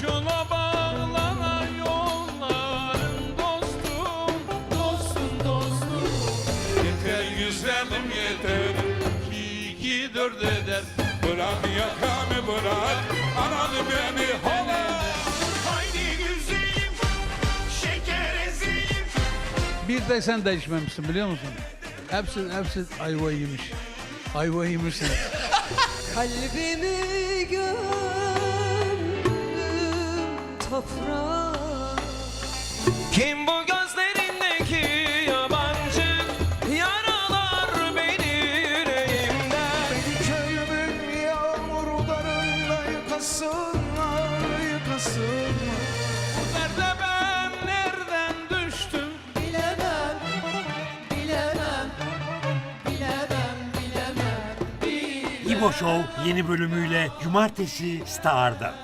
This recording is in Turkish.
Kurşuna bağlanan yolların dostum Dostum dostum Yeter güzelim yeter İki iki dört eder Bırak yakamı bırak Ananı beni hala Haydi güzelim, şeker ezeyim. Bir tek sen değişmemişsin biliyor musun? Hepsi, hepsi ayva yemiş. Ayva yemişsin. Kalbimi gömdüm toprağa Kim bu gözlerindeki yabancı? Yaralar beni yüreğimden. Beni köyümün yağmurlarında yıkasınlar, yıkasınlar. Bu derde ben nereden düştüm? Bilemem, bilemem, bilemem, bilemem. İbo Show yeni bölümüyle Cumartesi Star'da.